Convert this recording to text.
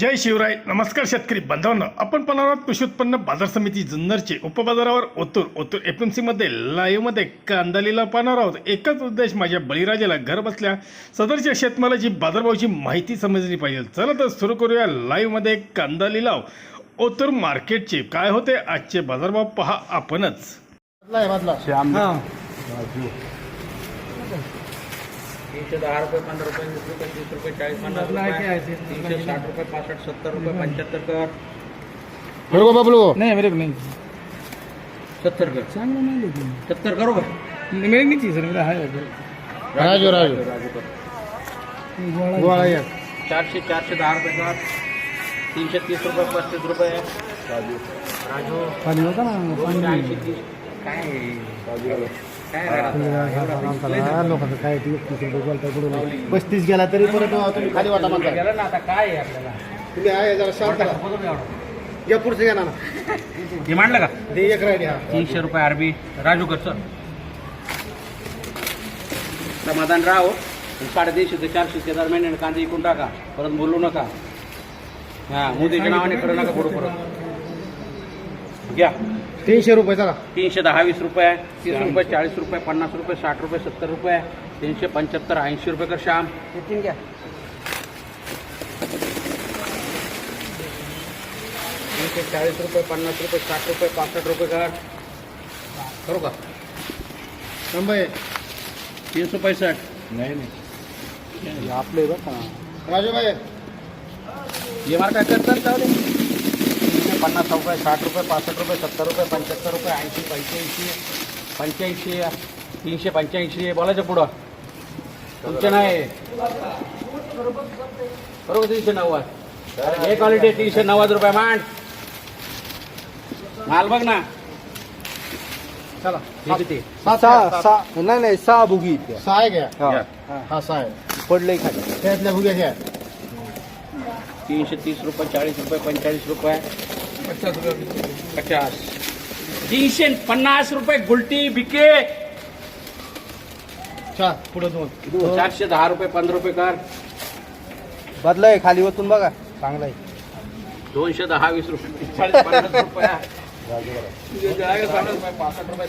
जय शिवराय नमस्कार शेतकरी बांधवांनो. आपण पाहणार कृषी उत्पन्न बाजार समिती जुन्नरचे उपबाजारावर ओतूर. ओतूर एफ एम सीमध्ये लाईव्हमध्ये कांदा लिलाव पाहणार आहोत. एकच उद्देश माझ्या बळीराजाला घर बसल्या सदरच्या शेतमालाची बाजारभावाची माहिती समजली पाहिजे. चला तर सुरू करूया लाईव्हमध्ये कांदा लिलाव ओतूर मार्केटचे. काय होते आजचे बाजारभाव पहा आपणच. तीनशे दहा रुपये पंधरा रुपये वीस रुपये तीस रुपये चाळीस पन्नास रुपये तीनशे साठ रुपये पासष्ट सत्तर रुपये पंच्याहत्तर कर. मेरे को बबलू? नहीं मेरे को नहीं सत्तर कर. चांगला नाही लेकिन सत्तर करो का? मेरे नहीं चाहिए सर? मेरा है राजू राजू. राजू कर गोळा या चारशे चारशे दहा रुपये कर. तीनशे तीस रुपये पस्तीस रुपये. राजू. राजू पाणी होता ना तीस. काय? राहिलं? लोकांचं काय पस्तीस गेला तरी परत तुम्ही खाली वाटा म्हणता गेलं ना आता काय आपल्याला? तुम्ही आहे जरा शांत राहा. या पुढचं घ्या ना हे मांडलं का? ते एक राहिली तीनशे रुपये आरबी. राजू कर सर समाधान राहो. साडेतीनशे ते चारशे दरम्यान कांदे विकून टाका. परत बोलू नका. हा मोदीच्या नावाने करू नका पुढं परत. घ्या. तीनशे रुपये चला. तीनशे दहा वीस रुपये तीस रुपये चाळीस रुपये पन्नास रुपये साठ रुपये सत्तर रुपये तीनशे पंच्याहत्तर ऐंशी रुपये कर श्याम. तीन घ्या. तीनशे चाळीस रुपये पन्नास रुपये साठ रुपये पासष्ट रुपये कर. करू का? मुंबई तीनशे पैसष्ट आपले बघा. ना राजू भाई ये मार काय करतात पन्नास रुपये साठ रुपये पासष्ट रुपये सत्तर रुपये पंच्याहत्तर रुपये ऐंशी पंच्याऐंशी पंच्याऐंशी तीनशे पंच्याऐंशी बोलायचं पुढं. तुमचे नाही. बरोबर तीनशे नव्वद. हे क्वालिटी तीनशे नव्वद रुपये मांड. माल बघ ना. चला हे किती सहा. सहा नाही नाही सहा बुगी इथे. सहा आहे घ्या घ्या. हा सहा आहे. पडलंय खाली. त्यातल्या भुग्या घ्या. तीनशे तीस रुपये चाळीस रुपये पंचेचाळीस रुपये. पचास तीनशे पन्नास रुपये गुलटी बिके. पुढे दोन. चारशे दहा रुपये पंधरा रुपये कर. बदलाय खाली ओतून बघा चांगला आहे. दोनशे दहा वीस रुपये. पन्नास रुपये पासष्ट रुपये.